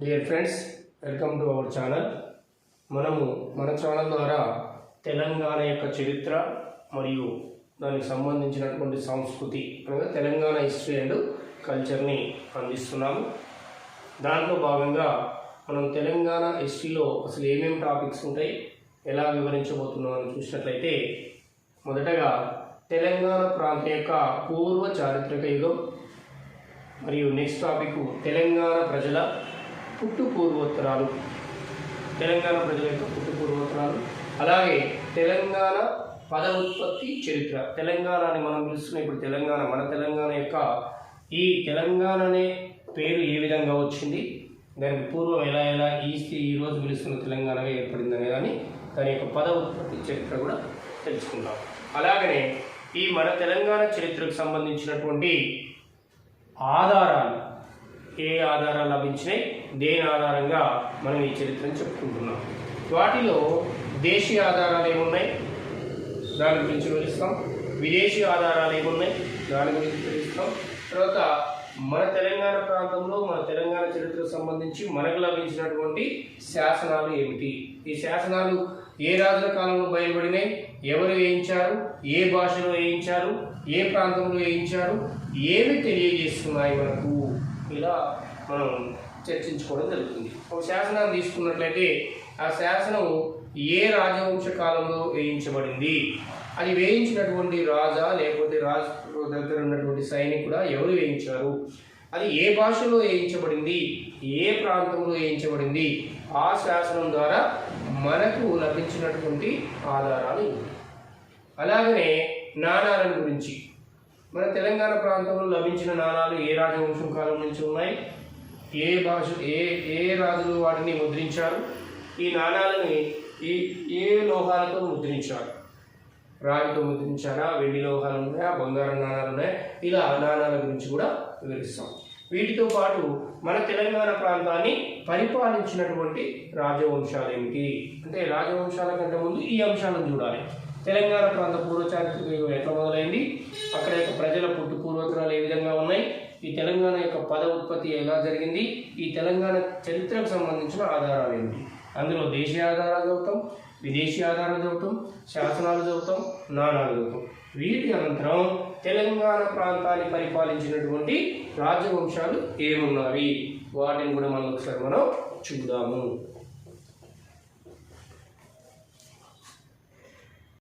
Dear friends welcome to our channel మనము మన channel ద్వారా తెలంగాణ యొక్క చరిత్ర మరియు దానికి సంబంధించినటువంటి సంస్కృతి అనగా తెలంగాణ హిస్టరీ అండ్ కల్చర్ని అందిస్తున్నాము. దాంట్లో భాగంగా మనం తెలంగాణ హిస్టరీలో అసలు ఏమేమి టాపిక్స్ ఉంటాయి ఎలా వివరించబోతున్నాం అని చూసినట్లయితే మొదటగా తెలంగాణ ప్రాంతం యొక్క పూర్వ చారిత్రక యుగం మరియు నెక్స్ట్ టాపిక్ తెలంగాణ ప్రజల పుట్టు పూర్వోత్తరాలు తెలంగాణ ప్రజల యొక్క పుట్టు పూర్వోత్తరాలు అలాగే తెలంగాణ పద ఉత్పత్తి చరిత్ర. తెలంగాణ అని మనం పిలుస్తున్న. ఇప్పుడు తెలంగాణ మన తెలంగాణ యొక్క ఈ తెలంగాణ అనే పేరు ఏ విధంగా వచ్చింది? దానికి పూర్వం ఎలా ఎలా ఈ ఈ రోజు పిలుస్తున్న తెలంగాణగా ఏర్పడింది అనే దాని యొక్క పద ఉత్పత్తి చరిత్ర కూడా తెలుసుకుందాం. అలాగనే ఈ మన తెలంగాణ చరిత్రకు సంబంధించినటువంటి ఆధారాలు ఏ ఆధారాలు లభించినాయి దేని ఆధారంగా మనం ఈ చరిత్రను చెప్పుకుంటున్నాం. వాటిలో దేశీయ ఆధారాలు ఏమున్నాయి? దాని గురించి వివరిస్తాం. విదేశీ ఆధారాలు ఏమున్నాయి? దాని గురించి వివరిస్తాం. తర్వాత మన తెలంగాణ ప్రాంతంలో మన తెలంగాణ చరిత్రకు సంబంధించి మనకు లభించినటువంటి శాసనాలు ఏమిటి? ఈ శాసనాలు ఏ రాజుల కాలంలో బయలుపడినాయి ఎవరు వేయించారు? ఏ భాషలో వేయించారు? ఏ ప్రాంతంలో వేయించారు? ఏమి తెలియజేస్తున్నాయి మనకు? ఇలా మనం చర్చించుకోవడం జరుగుతుంది. ఒక శాసనాన్ని తీసుకున్నట్లయితే ఆ శాసనం ఏ రాజవంశ కాలంలో వేయించబడింది? అది వేయించినటువంటి రాజా లేకపోతే రాజు దగ్గర ఉన్నటువంటి సైనికుడా? ఎవరు వేయించారు? అది ఏ భాషలో వేయించబడింది? ఏ ప్రాంతంలో వేయించబడింది? ఆ శాసనం ద్వారా మనకు లభించినటువంటి ఆధారాలు ఇవి. అలాగనే నాణాలను గురించి. మన తెలంగాణ ప్రాంతంలో లభించిన నాణాలు ఏ రాజవంశం కాలం నుంచి ఉన్నాయి? ఏ భాష ఏ ఏ రాజులు వాటిని ముద్రించారు? ఈ నాణాలని ఈ ఏ లోహాలతో ముద్రించారు? రాగితో ముద్రించారా? వెండి లోహాలు ఉన్నాయా? బంగారం నాణాలు ఉన్నాయా? ఇలా నాణాల గురించి కూడా వివరిస్తాం. వీటితో పాటు మన తెలంగాణ ప్రాంతాన్ని పరిపాలించినటువంటి రాజవంశాలు ఏమిటి? అంటే రాజవంశాల కంటే ముందు ఈ అంశాలను చూడాలి. తెలంగాణ ప్రాంత పూర్వ చారిత్రక యుగం ఎట్లా మొదలైంది. అక్కడ యొక్క ప్రజల పుట్టు పూర్వోత్తరాలు ఏ విధంగా ఉన్నాయి? ఈ తెలంగాణ యొక్క పద ఉత్పత్తి ఎలా జరిగింది? ఈ తెలంగాణ చరిత్రకు సంబంధించిన ఆధారాలు ఏమిటి అందులో దేశీయ ఆధారాలు చదువుతాం విదేశీ ఆధారాలు చదువుతాం శాసనాలు చదువుతాం నాణాలు చదువుతాం వీటి అనంతరం తెలంగాణ ప్రాంతాన్ని పరిపాలించినటువంటి రాజవంశాలు ఏమున్నవి వాటిని కూడా మనం ఒకసారి మనం చూద్దాము.